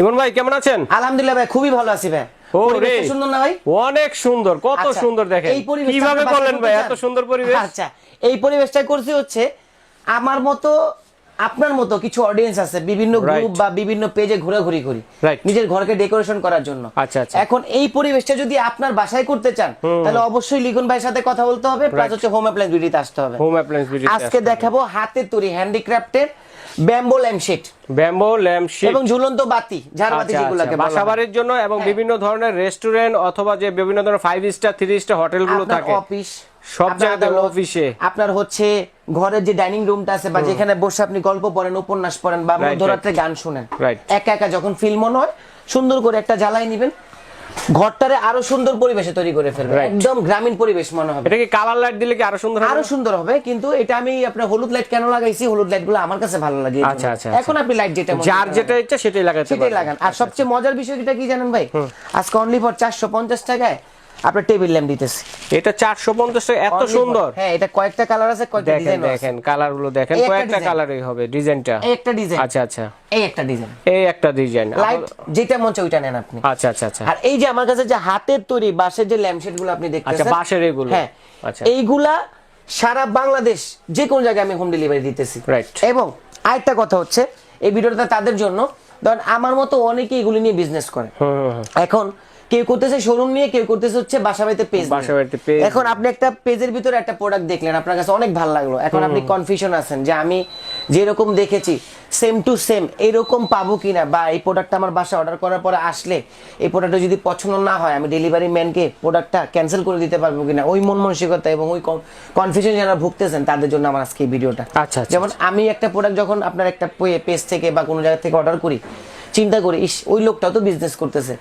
ইমন ভাই কেমন আছেন? আলহামদুলিল্লাহ ভাই খুবই ভালো আছি ভাই। সুন্দর না ভাই? অনেক সুন্দর কত আচ্ছা, সুন্দর দেখেন। কীভাবে করলেন ভাই এত সুন্দর পরিবেশ? আচ্ছা এই পরিবেশটা করছি হচ্ছে আমার মতো আপনার মতো কিছু অডিয়েন্স আছে বিভিন্ন গ্রুপ বা বিভিন্ন পেজে ঘোরাঘুরি করি নিজের ঘরকে ডেকোরেশন করার জন্য। আচ্ছা, আচ্ছা। এখন এই পরিবেশটা যদি আপনার বাসায় করতে চান তাহলে অবশ্যই লিগুন ভাইয়ের সাথে কথা বলতে হবে প্লাস হচ্ছে হোম অ্যাপ্লায়েন্স বিউটিতে আসতে হবে। হোম অ্যাপ্লায়েন্স আজকে দেখাবো হাতে তৈরি হ্যান্ডিক্রাফটের bamboo lampshade bamboo lamp sheet এবং ঝুলন্ত বাতি ঝাড়বাতি যেগুলোকে হয়। আচ্ছা, বাসাবাড়ির জন্য এবং হ্যাঁ। বিভিন্ন ধরনের রেস্টুরেন্ট অথবা যে বিভিন্ন ধরনের ফাইভ স্টার থ্রি স্টার হোটেলগুলো থাকে। অফিস সব জায়গাতে অফিসে। আপনার হচ্ছে ঘরের যে ডাইনিং রুমটা আছে বা যেখানে বসে আপনি গল্প পড়েন উপন্যাস পড়েন বা মধ্যরাত্রে গান শুনেন একা একা যখন ফিল মনে হয় সুন্দর করে একটা জ্বালাই নিবেন। ঘরটারে আরও সুন্দর পরিবেশে তৈরি করে ফেলবেন। একদম গ্রামীণ পরিবেশ মনে হবে। এটা কি কালার লাইট দিলে কি আরও সুন্দর হবে? আরও সুন্দর হবে কিন্তু এটা আমি আপনার হলুদ লাইট কেন লাগাইছি? হলুদ লাইটগুলো আমার কাছে ভালো লাগে আচ্ছা, আচ্ছা, এখন আপনি লাইট যেটা যার যেটা ইচ্ছা সেটাই লাগাতে সেটাই লাগান। আর সবচেয়ে মজার বিষয় এটা কি জানেন ভাই? আজকে অনলি ফর চারশো পঞ্চাশ টাকায় আপনার টেবিল ল্যাম্প দিতেছি। এটা চারশো পঞ্চাশ এত সুন্দর। হ্যাঁ এটা কয়েকটা কালার আছে কয়েকটা দেখেন ডিজাইন আছে। দেখেন কালারগুলো দেখেন কয়েকটা কালারই হবে ডিজাইনটা। এই একটা ডিজাইন আচ্ছা আচ্ছা। এই একটা ডিজাইন এই একটা ডিজাইন লাইট যেটা মন চায় ওইটা নেন আপনি। আচ্ছা আচ্ছা আচ্ছা। আর এই যে আমার কাছে যে হাতের তৈরি বাঁশের যে ল্যাম্পশেডগুলো আপনি দেখতেছেন আচ্ছা বাঁশের এগুলো। হ্যাঁ আচ্ছা। এইগুলা সারা বাংলাদেশ যে কোন জায়গায় আমি হোম ডেলিভারি দিতেছি। রাইট এবং আরেকটা কথা হচ্ছে এই ভিডিওটা তাদের জন্য। ধরেন আমার মতো অনেকে এগুলি নিয়ে বিজনেস করে। এখন কেউ করতেছে শোরুম নিয়ে কেউ করতেছে হচ্ছে বাসা বাড়িতে পেজ বাসা বাড়িতে page এখন আপনি একটা পেজের ভিতরে একটা প্রোডাক্ট দেখলেন আপনার কাছে অনেক ভালো লাগল। এখন আপনি কনফিউশন আছেন যে আমি যেরকম দেখেছি সেম টু সেম এরকম পাবো কিনা? বা এই প্রোডাক্টটা আমার বাসা অর্ডার করার পরে আসলে এই প্রোডাক্টটা যদি পছন্দ না হয় আমি ডেলিভারি ম্যানকে প্রোডাক্টটা ক্যান্সেল করে দিতে পারব কিনা? ওই মন মানসিকতা এবং ওই কনফিউশন যারা ভুগতেছেন তাদের জন্য আমার আজকে এই ভিডিওটা আচ্ছা, আচ্ছা, যেমন আমি একটা প্রোডাক্ট যখন আপনার একটা পেজ থেকে বা কোনো জায়গা থেকে অর্ডার করি চিন্তা করি, ইস, ওই লোকটাও তো বিজনেস করতেছে।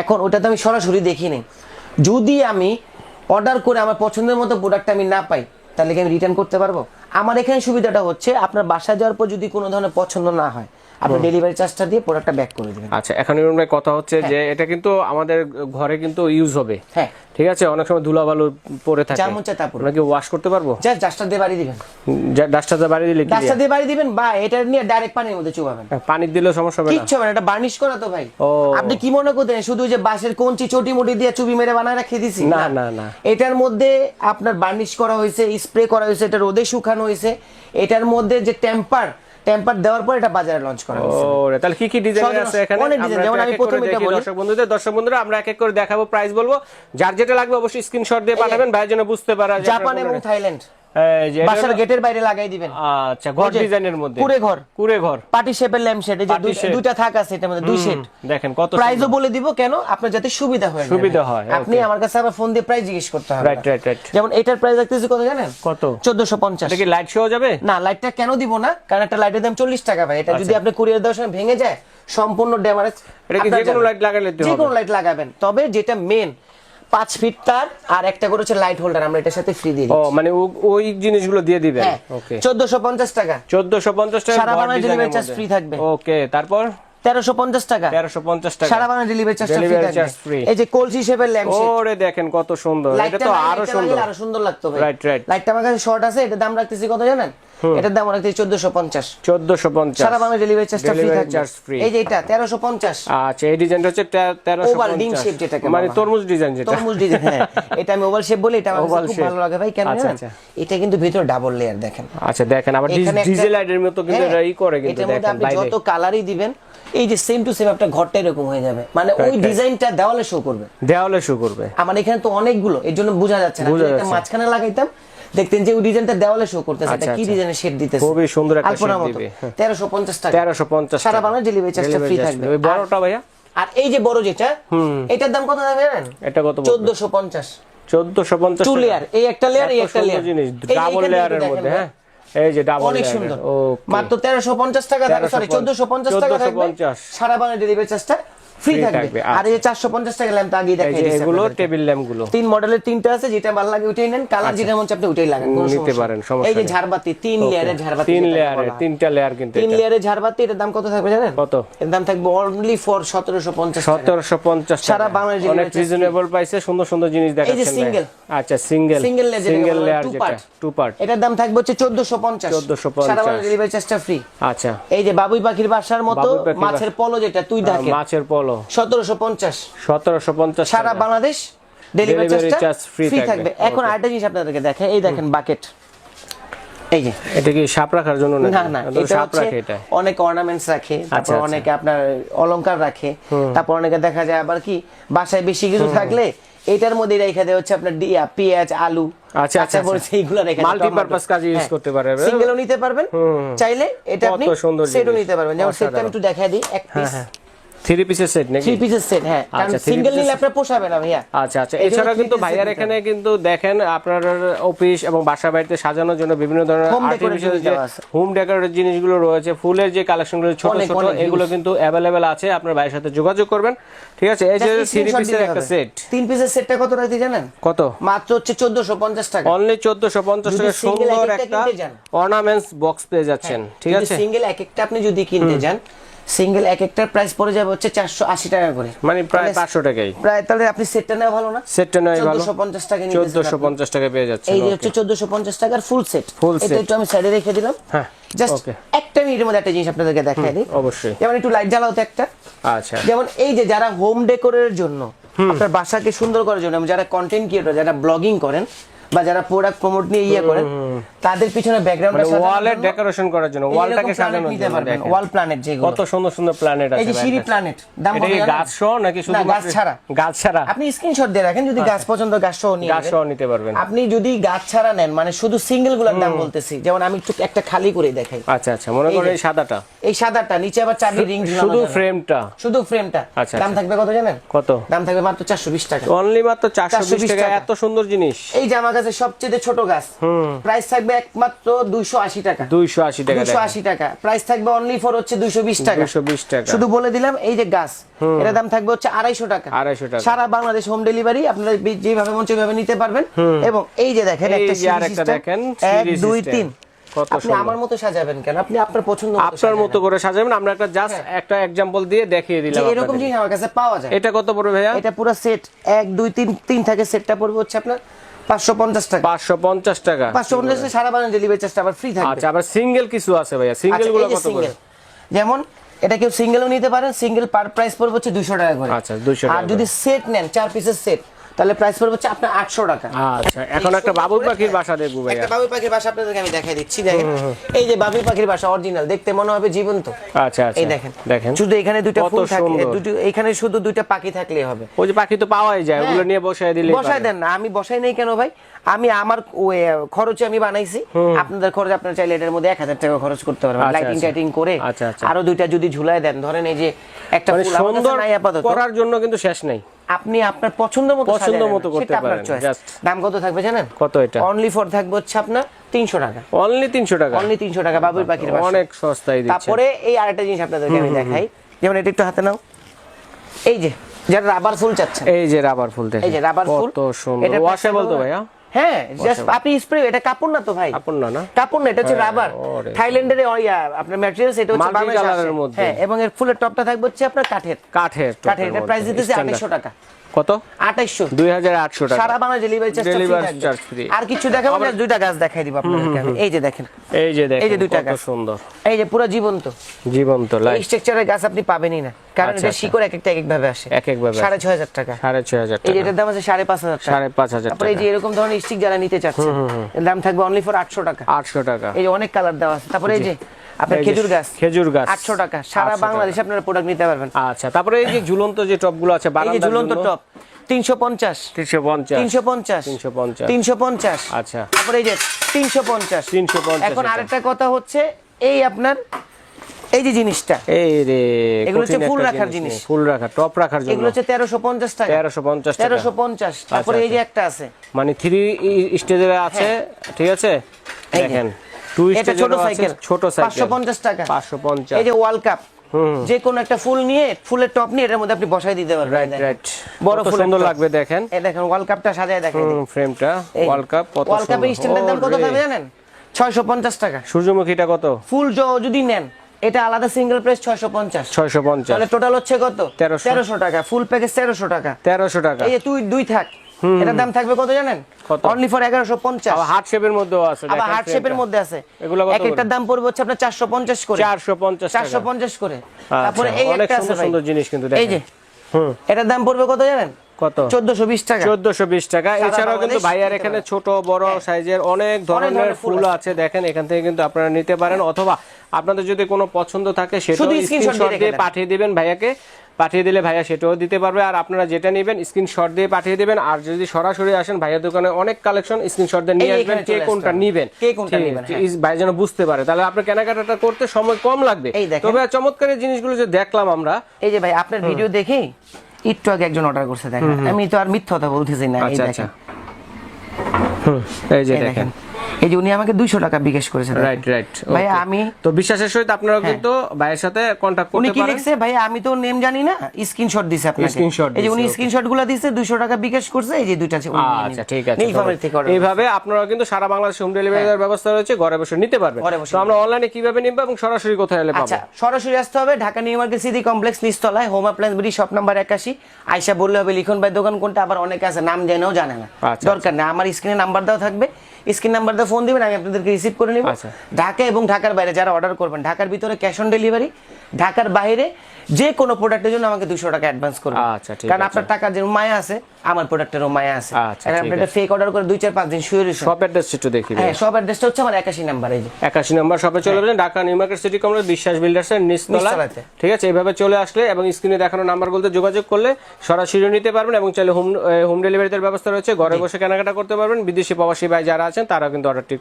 এখন ওটা তো আমি সরাসরি দেখিনি। যদি আমি অর্ডার করে আমার পছন্দের মতো প্রোডাক্ট আমি না পাই, তাহলে কি আমি রিটার্ন করতে পারব? আমার এখানে সুবিধাটা হচ্ছে আপনার বাসায় যাওয়ার পর যদি কোনো ধরনের পছন্দ না হয় আপনি ডেলিভারি চার্জটা দিয়ে প্রোডাক্টটা ব্যাক করে দেবেন। আচ্ছা এখন ভাই কথা হচ্ছে যে এটা কিন্তু আমাদের ঘরে কিন্তু ইউজ হবে। হ্যাঁ। ঠিক আছে? অনেক সময় ধুলাবালু পরে থাকে। যা মন চায় তা পরুন। ওয়াশ করতে পারব? জাস্ট ডাস্টার দিয়ে বাড়ি দিবেন। ডাস্টারটা বাড়ি দিলে কি? ডাস্টার দিয়ে বাড়ি দিবেন বা এটা নিয়ে ডাইরেক্ট পানির মধ্যে চুবাবেন। পানি দিলেও সমস্যা হবে না। কিচ্ছু হবে না এটা বার্নিশ করা তো ভাই। ও। আপনি কি মনে করতেন শুধু যে বাঁশের কঞ্চি চটি মুটি দিয়ে চুবি মেরে বানায় রেখে দিছি? না, না, না। এটার মধ্যে আপনার বার্নিশ করা হয়েছে স্প্রে করা হয়েছে এটা রোদে শুকানো হয়েছে। এটার মধ্যে যে টেম্পার টেম্পার দেওয়ার পর এটা বাজারে লঞ্চ করা হয়েছে। ওরে তাহলে কি কি ডিজাইন আছে এখানে? অনেক ডিজাইন যেমন আমি প্রথমে এটা বলি। দর্শক বন্ধুদের দর্শক বন্ধুরা আমরা এক এক করে দেখাবো প্রাইস বলব। যার যেটা লাগবে অবশ্যই স্ক্রিনশট দিয়ে পাঠাবেন ভাইয়ের জন্য বুঝতে পারা জাপান এবং থাইল্যান্ড। বাসার গেটের বাইরে লাগাই দিবেন। আচ্ছা ঘর ডিজাইনের মধ্যে। কুঁড়ে ঘর। কুড়ে ঘর। পার্টি শেপের ল্যাম্প শেড এই যে। দুইটা থাক আছে এটার মধ্যে দুই শেড দেখেন কত প্রাইসও বলে দিব কেন? আপনার যাতে সুবিধা হয় সুবিধা হয়, আপনি আমার কাছে আবার ফোন দিয়ে প্রাইস জিজ্ঞেস করতে হবে। রাইট রাইট রাইট যেমন এটার প্রাইস রাখতেছি কত জানেন? কত? চোদ্দশো পঞ্চাশ। এটা কি লাইট শো যাবে? না লাইটটা কেন দিব না? কারণ একটা লাইটের দাম চল্লিশ টাকা ভাই। এটা যদি আচ্ছা। আপনি কুরিয়ার দেওয়ার সময় ভেঙে যায় সম্পূর্ণ ড্যামারেজ এটা কি যে কোনো লাইট লাগালে যে কোনো লাইট লাগাবেন। তবে যেটা মেন পাঁচ ফিট তার আর একটা করে হচ্ছে লাইট হোল্ডার আমরা এটার সাথে ফ্রি দিই ও মানে ওই জিনিসগুলো দিয়ে দিবেন? হ্যাঁ। ওকে। চোদ্দশো পঞ্চাশ টাকা। চোদ্দশো পঞ্চাশ টাকা সারা delivery charge মধ্যে। free থাকবে। ওকে তারপর? তেরোশো পঞ্চাশ টাকা। তেরোশো পঞ্চাশ টাকা। সারা বাংলা ডেলিভারি চার্জ ফ্রি থাকবে। এই যে কলসি শেপের ল্যাম্প ওরে দেখেন কত সুন্দর। এটা তো আরও সুন্দর। আরও সুন্দর লাগতো ভাই। Right right. লাইটটা আমার কাছে শর্ট আছে এটার দাম রাখতেছি কত জানেন? এটার দাম রাখতেছি চোদ্দশো পঞ্চাশ। চোদ্দশো পঞ্চাশ। সারা বাংলা ডেলিভারি চার্জটা ফ্রি থাকবে। এই যে এটা তেরোশো পঞ্চাশ। আচ্ছা এই ডিজাইনটা হচ্ছে তেরোশো ওভাল ডিম শেপ যেটাকে মানে তরমুজ ডিজাইন যেটা। তরমুজ ডিজাইন হ্যাঁ। এটা আমি ওভাল শেপ বলি এটা আমার খুব ভালো লাগে ভাই কেন আচ্ছা, আচ্ছা। এটা কিন্তু ভিতরে ডাবল লেয়ার দেখেন। আচ্ছা দেখেন আবার ডিজেল লাইটের মতো কিন্তু হ্যাঁ, এটা ই করে কিন্তু দেখেন আপনি যত কালারই দিবেন এই যে সেম টু সেম একটা ঘরটা এরকম হয়ে যাবে। মানে ওই. ডিজাইনটা দেওয়ালে শো করবে। দেওয়ালে শো করবে। আমার এখানে তো অনেকগুলো এর জন্য বোঝা যাচ্ছে না। মাঝখানে লাগাইতাম দেখতেন যে ওই ডিজাইনটা দেওয়ালে শো করতেছে এটা আচ্ছা, কি আচ্ছা। ডিজাইনের শেড দিতেছে? খুবই সুন্দর একটা মতো। দিবে, হ্যাঁ। তেরোশো পঞ্চাশ টাকা। তেরোশো পঞ্চাশ সারা বাংলা ডেলিভারি চার্জটা ফ্রি থাকবে। ওই বড়টা ভাইয়া? আর এই যে বড় যেটা এটার দাম কত দাম জানেন? এটা কত বলবে? চোদ্দশো পঞ্চাশ। চোদ্দশো পঞ্চাশ টু লেয়ার এই একটা লেয়ার এই একটা লেয়ার জিনিস ডাবল লেয়ারের মধ্যে হ্যাঁ? এই যে ডাবল অনেক সুন্দর। মাত্র তেরোশো পঞ্চাশ টাকা থাকবে সরি 1350 চোদ্দশো পঞ্চাশ টাকা থাকবে। 1450 সারা বাংলা ডেলিভারি চার্জটা ফ্রি থাকবে। আর এই যে চারশো পঞ্চাশ টাকা ল্যাম্প আগে দেখাই দিয়েছি এগুলো টেবিল ল্যাম্পগুলো। তিন মডেলের তিনটা আছে যেটা ভালো লাগে ওইটাই নেন কালার যেটা মন চায় আপনি ওইটাই লাগান কোনো নিতে পারেন, সমস্যা এই যে ঝাড়বাতি তিন লেয়ারের ঝাড়বাতি তিন যেটাকে লেয়ারের বলা হয়। তিনটা লেয়ার কিন্তু তিন লেয়ারের ঝাড়বাতি এটার দাম কত থাকবে জানেন? কত? এর দাম থাকবে অনলি ফর সতেরোশো পঞ্চাশ সতেরোশো পঞ্চাশ সারা বাংলায় অনেক রিজনেবল প্রাইসে সুন্দর সুন্দর জিনিস এই যে সিঙ্গেল আচ্ছা সিঙ্গেল সিঙ্গেল লেয়ার যেটা টু পার্ট এটার দাম থাকবে হচ্ছে চোদ্দশো পঞ্চাশ। 1450 সারা ডেলিভারি চার্জটা ফ্রি আচ্ছা। এই যে বাবুই পাখির বাসার মতো মাছের পলো যেটা তুই দেখে মাছের পলো। সতেরোশো পঞ্চাশ। সতেরোশো পঞ্চাশ সারা বাংলাদেশ ডেলিভারি Delivery চার্জটা charge free ফ্রি থাকবে। থাকবে। এখন আরেকটা জিনিস আপনাদেরকে দেখে এই দেখেন বাকেট এই যে। এটা কি সাপ রাখার জন্য না না এটা এটা সাপ রাখে এটা। অনেকে অর্নামেন্টস রাখে তারপর। অনেকে আপনার অলংকার রাখে। তারপর অনেকে দেখা যায় আবার কি বাসায় বেশি কিছু থাকলে এটার মধ্যে রেখে দেয় হচ্ছে আপনার পেঁয়াজ আলু। আচ্ছা, আচ্ছা, এইগুলো রেখে কাজে use করতে। সিঙ্গেলও নিতে পারবেন। চাইলে এটা আপনি সেটও নিতে পারবেন। যেমন সেটটা আমি একটু দেখাই দিই এক পিস থ্রি পিসের সেট নাকি? থ্রি পিসের সেট হ্যাঁ। কারণ আচ্ছা, সিঙ্গেল নিলে আপনার পোষাবে না ভাইয়া। আচ্ছা আচ্ছা। এছাড়া কিন্তু ভাইয়ার এখানে কিন্তু দেখেন আপনার অফিস এবং বাসা বাড়িতে সাজানোর জন্য বিভিন্ন ধরনের আর্টিফিশিয়াল যে হোম ডেকোরেটের জিনিসগুলো রয়েছে ফুলের যে কালেকশনগুলো ছোট ছোট এগুলো কিন্তু অ্যাভেলেবেল আছে আপনার ভাইয়ের সাথে যোগাযোগ করবেন। ঠিক আছে এই যে থ্রি পিসের একটা সেট তিন পিসের সেটটা কত রাখতে জানেন? কত? মাত্র হচ্ছে চোদ্দশো পঞ্চাশ টাকা। অনলি চোদ্দশো পঞ্চাশ যদি টাকা সুন্দর একটা একটা অর্নামেন্টস বক্স পেয়ে যাচ্ছেন। ঠিক আছে? সিঙ্গেল এক একটা আপনি যদি কিনতে যান সিঙ্গেল এক একটার প্রাইস পড়ে যাবে হচ্ছে চারশো আশি টাকা করে। মানে প্রায় পাঁচশো টাকাই। প্রায় তাহলে আপনি সেটটা নেওয়া ভালো না? সেটটা নেওয়া ভালো। চোদ্দশো পঞ্চাশ টাকা চোদ্দশো পঞ্চাশ টাকা পেয়ে যাচ্ছে এই হচ্ছে চোদ্দশো পঞ্চাশ টাকার ফুল সেট ফুল সেট একটু আমি সাইডে রেখে দিলাম। হ্যাঁ জাস্ট একটা মিনিটের মধ্যে একটা জিনিস আপনাদেরকে দেখাই দিই। অবশ্যই। যেমন একটু লাইট জ্বালাও তো একটা। আচ্ছা। যেমন এই যে যারা হোম ডেকোরের জন্য আপনার বাসাকে সুন্দর করার জন্য যারা কন্টেন্ট ক্রিয়েটর যারা ব্লগিং করেন বা যারা প্রোডাক্ট প্রমোট নিয়ে ইয়ে করেন তাদের পিছনে ব্যাকগ্রাউন্ড ওয়ালের ডেকোরেশন করার জন্য ওয়ালটাকে সাজানোর জন্য ওয়াল প্ল্যানেট যেগুলো। কত সুন্দর সুন্দর প্ল্যানেট আছে এই যে সিঁড়ি প্ল্যানেট দাম হবে গাছ সহ নাকি শুধু গাছ ছাড়া। গাছ ছাড়া। আপনি স্ক্রিনশট দিয়ে রাখেন যদি গাছ পছন্দ গাছ সহ নিয়ে গাছ সহ নিতে পারবেন। আপনি যদি গাছ ছাড়া নেন মানে শুধু সিঙ্গেলগুলোর দাম বলতেছি যেমন আমি একটু একটা খালি করে দেখাই। আচ্ছা আচ্ছা মনে করেন এই সাদাটা। এই সাদাটা নিচে আবার চাবি রিং শুধু ফ্রেমটা শুধু ফ্রেমটা আচ্ছা, দাম আচ্ছা। থাকবে কত জানেন? কত? দাম থাকবে মাত্র চারশো বিশ টাকা। অনলি মাত্র চারশো 420 টাকা। এত সুন্দর জিনিস। এই আমার কাছে সবচেয়ে ছোট গাছ। প্রাইস থাকবে একমাত্র দুইশো আশি টাকা। দুইশো আশি টাকা দুইশো আশি টাকা। প্রাইস থাকবে অনলি ফর হচ্ছে দুইশো বিশ টাকা। দুইশো বিশ টাকা। শুধু বলে দিলাম এই যে গাছ। এটার দাম থাকবে হচ্ছে আড়াইশো টাকা। 250 টাকা। সারা বাংলাদেশ হোম ডেলিভারি আপনারা যেভাবে মন ওইভাবে নিতে পারবেন। এবং এই যে দেখেন একটা দেখেন, এক দুই তিন। আপনি আমার মতো সাজাবেন কেন? আপনি আপনার পছন্দ আপনার মতো করে সাজাবেন আমরা একটা জাস্ট একটা এক্সাম্পল দিয়ে দেখিয়ে দিলাম এরকম জিনিস আমার কাছে পাওয়া যায়। এটা কত পড়বে ভাইয়া? এটা পুরো সেট এক দুই তিন তিন থাকে সেটটা পড়বে হচ্ছে আপনার পাঁচশো পঞ্চাশ টাকা। পাঁচশো পঞ্চাশ টাকা। পাঁচশো পঞ্চাশ টাকা সারা বাংলা ডেলিভারি চার্জটা আবার ফ্রি থাকবে। আচ্ছা আবার সিঙ্গেল কিছু আছে ভাইয়া? সিঙ্গেল আচ্ছা, গুলো কত করে? যেমন এটা কেউ সিঙ্গেলও নিতে পারেন সিঙ্গেল পার প্রাইস পড়বে হচ্ছে দুশো টাকা করে। আচ্ছা, 200 আর যদি সেট নেন চার পিসের সেট তাহলে প্রাইস পড়বে হচ্ছে আপনার আটশো টাকা। আচ্ছা এখন একটা বাবুই পাখির বাসা দেখব ভাইয়া। একটা বাবুই পাখির বাসা আপনাদেরকে আমি দেখাই দিচ্ছি দেখেন। এই যে বাবুই পাখির বাসা অরিজিনাল দেখতে মনে হবে জীবন্ত। আচ্ছা আচ্ছা। এই দেখেন দেখেন। শুধু এখানে দুইটা ফুল থাকলে সুন্দর। দুটো এখানে শুধু দুইটা পাখি থাকলেই হবে। ওই যে পাখি তো পাওয়াই যায় ওগুলো নিয়ে বসায় দিলে হ্যাঁ। বসাই দেন না আমি বসাই নেই কেন ভাই? আমি আমার খরচে আমি বানাইছি। আপনাদের খরচ আপনার চাইলে এটার মধ্যে এক হাজার টাকা খরচ করতে পারবেন। আচ্ছা, লাইটিং আচ্ছা। টাইটিং করে আচ্ছা, আচ্ছা। আরও দুইটা যদি ঝুলায় দেন ধরেন এই যে একটা মানে ফুল আমার সুন্দর নাই আপাতত। করার জন্য কিন্তু শেষ নেই। আপনি আপনার পছন্দ মতো পছন্দ মতো করতে পারেন, দাম কত থাকবে জানেন? কত এটা? অনলি ফর থাকবে হচ্ছে আপনার তিনশো টাকা। অনলি তিনশো টাকা? অনলি তিনশো টাকা বাবুই পাখির পাশে অনেক সস্তায় দিচ্ছে তারপরে এই আরেকটা জিনিস আপনাদেরকে আমি দেখাই। যেমন এটা একটু হাতে নাও। এই যে যারা রাবার ফুল চাচ্ছেন। এই যে রাবার ফুল দেখেন এই যে রাবার ফুল। কত সুন্দর ওয়াশেবল তো ভাইয়া? হ্যাঁ জাস্ট আপনি স্প্রে এটা কাপড় না তো ভাই কাপড় না না কাপড় না এটা হচ্ছে হ্যাঁ, রাবার। থাইল্যান্ডের ইয়া আপনার ম্যাটেরিয়ালস এটা হচ্ছে Multi বাংলাদেশে colour আসে। এর মধ্যে। হ্যাঁ এবং এর ফুলের টপটা থাকবে হচ্ছে আপনার কাঠের কাঠের কাঠের এটা প্রাইস দিতেছে Standard। আঠাইশশো টাকা কত? আঠাইশশো। দুই হাজার আটশো টাকা। সারা Bangla delivery charge Delivery charge free। আর কিছু দেখাবো না দুইটা গাছ দেখাই দিব আপনাদেরকে আমি। এই যে দেখেন। এই যে দেখেন এই যে দুইটা গাছ। সুন্দর। এই যে পুরো জীবন্ত। জীবন্ত এই স্ট্রাকচারের গাছ আপনি পাবেনই না। কারণ আচ্ছা, এটা আচ্ছা। শিকড় এক একটা এক এক ভাবে আসে। এক এক ভাবে সাড়ে ছয় হাজার টাকা। সাড়ে ছয় হাজার এই যে টাকা। এটার দাম আছে সাড়ে পাঁচ হাজার টাকা। সাড়ে পাঁচ হাজার তারপরে এই যে এরকম ধরনের স্টিক যারা নিতে চাচ্ছে দাম থাকবে অনলি ফর আটশো টাকা। আটশো টাকা। এই যে অনেক কালার দেওয়া আছে। তারপরে এই যে আপনার খেজুর গাছ। খেজুর গাছ। আটশো টাকা। সারা বাংলাদেশে আপনারা প্রোডাক্ট নিতে পারবেন। আচ্ছা তারপরে এই যে ঝুলন্ত যে টপগুলো আছে এই যে ঝুলন্ত টপ তিনশো পঞ্চাশ। তিনশো পঞ্চাশ। তিনশো পঞ্চাশ। 350 তিনশো পঞ্চাশ। আচ্ছা। তারপরে এই যে তিনশো পঞ্চাশ। 350 এখন আরেকটা কথা হচ্ছে এই আপনার এই যে জিনিসটা। এই রে এগুলো হচ্ছে ফুল রাখার জিনিস। ফুল রাখা টপ রাখার জন্য। এগুলো হচ্ছে তেরোশো পঞ্চাশ টাকা। 1350 টাকা। তেরোশো পঞ্চাশ। তারপরে এই যে একটা আছে। মানে থ্রি স্টেজের আছে ঠিক আছে? দেখেন। টু এটা ছোট সাইকেল। ছোট সাইকেল। টাকা। এই যে ওয়ার্ল্ড কাপ যে কোনো একটা ফুল নিয়ে ফুলের টপ নিয়ে এটার মধ্যে আপনি বসাই দিতে পারবেন রাইট রাইট বড় বড় সুন্দর লাগবে দেখেন। এই দেখেন ওয়ার্ল্ড কাপটা সাজায় দেখেন ফ্রেমটা ওয়ার্ল্ড কাপ কত ওয়ার্ল্ড কাপের স্ট্যান্ডের দাম কত। থাকবে জানেন? ছয়শো পঞ্চাশ টাকা। সূর্যমুখীটা কত? ফুল যদি নেন এটা আলাদা সিঙ্গেল প্রাইস ছয়শো পঞ্চাশ। ছয়শো পঞ্চাশ। তাহলে টোটাল হচ্ছে কত? 1300 তেরোশো টাকা। ফুল প্যাকেজ তেরোশো টাকা। তেরোশো টাকা। এই তুই দুই থাক। এটার দাম থাকবে কত জানেন? অনলি ফর এগারোশো পঞ্চাশ। আবার হার্ট শেপের মধ্যেও আছে আবার হার্ট শেপের মধ্যে আছে। এগুলো কত এক একটার দাম পড়বে হচ্ছে আপনার চারশো পঞ্চাশ করে। 450 টাকা। চারশো পঞ্চাশ করে। আচ্ছা, তারপরে এই একটা আছে সুন্দর জিনিস কিন্তু এই যে। হুম। এটার দাম পড়বে কত জানেন? কত? চোদ্দশো বিশ টাকা। চোদ্দশো বিশ টাকা। এছাড়াও কিন্তু ভাইয়ার এখানে ছোট বড় সাইজের অনেক ধরনের ফুল আছে। দেখেন। এখান থেকে কিন্তু আপনারা নিতে পারেন। অথবা আপনাদের যদি কোনো পছন্দ থাকে দিয়ে স্ক্রিনশট দিয়ে পাঠিয়ে দিবেন ভাইয়াকে। পাঠিয়ে দিলে ভাইয়া সেটাও দিতে পারবে। আর আপনারা যেটা নেবেন স্ক্রিনশট দিয়ে পাঠিয়ে দেবেন। আর যদি সরাসরি আসেন ভাইয়ার দোকানে অনেক কালেকশন স্ক্রিনশট দিয়ে নিয়ে আসবেন কে কোনটা। নিবেন। কে কোনটা নিবেন, হ্যাঁ। এই ভাই যেন বুঝতে পারে। তাহলে আপনার কেনাকাটাটা করতে সময় কম লাগবে। তবে চমৎকার জিনিসগুলো যে দেখলাম আমরা। এই যে ভাই আপনার ভিডিও দেখে একটু আগে একজন অর্ডার করছে দেখেন। আমি তো আর মিথ্যা কথা বলতেছি না এই আচ্ছা। আচ্ছা দেখেন। হুম এই যে দেখেন। এই যে উনি আমাকে দুইশো টাকা বিকাশ করেছে দেখেন। রাইট রাইট ভাই আমি তো বিশ্বাসের সহিত আপনারা কিন্তু ভাইয়ের সাথে কন্টাক্ট উনি কি লিখছে? ভাই আমি তো নেম জানি না স্ক্রিনশট দিছে আপনাকে। Screenshot এই যে উনি দিছে, স্ক্রিনশটগুলো দিছে 200 টাকা বিকাশ করছে এই যে দুইটা আছে আচ্ছা ঠিক আছে নীলফামারী থেকে order এইভাবে আপনারা কিন্তু সারা বাংলাদেশে হোম ডেলিভারি দেওয়ার ব্যবস্থা রয়েছে ঘরে বসে নিতে পারবেন। তো আমরা অনলাইনে কীভাবে নিব এবং সরাসরি কোথায় এলে পাবো? আচ্ছা সরাসরি আসতে হবে Dhaka New Market City Complex নিচতলায় home appliance BD shop number একাশি। আইসা বললে হবে লিখন ভাই দোকান কোনটা? আবার অনেকে আছে নাম জেনেও জানে না। আচ্ছা, দরকার নেই আমার স্ক্রিনে নাম্বার দেওয়া থাকবে। স্ক্রিন নাম্বার দিয়ে ফোন দিবেন আমি আপনাদেরকে রিসিভ করে নিব। আচ্ছা। ঢাকা এবং ঢাকার বাইরে যারা অর্ডার করবেন ঢাকার ভিতরে ক্যাশ অন ডেলিভারি ঢাকার বাইরে যে কোনো প্রোডাক্টের জন্য আমাকে দুশো টাকা অ্যাডভান্স করবেন। আচ্ছা, ঠিক কারণ আছে। আপনার টাকা যে মায়া আছে আমার প্রোডাক্টেরও মায়া আছে। আচ্ছা, আপনি একটা ফেক অর্ডার করে দুই চার পাঁচ দিন শুয়ে রয়েছেন। শপ অ্যাড্রেস একটু দেখি হ্যাঁ সব অ্যাড্রেসটা হচ্ছে আমার একাশি নাম্বার এই যে। একাশি নম্বর শপে চলে যাবেন Dhaka New Market City Complex Biswas builders এর নিচতলা ঠিক আছে এইভাবে চলে আসলে এবং স্ক্রিনে দেখানো নাম্বারগুলোতে যোগাযোগ করলে সরাসরি নিতে পারবেন এবং চাইলে হোম হোম ডেলিভারিতে ব্যবস্থা রয়েছে। ঘরে বসে কেনাকাটা করতে পারবেন। বিদেশি প্রবাসী ভাই যারা আছেন তারাও কিন্তু অর্ডারটি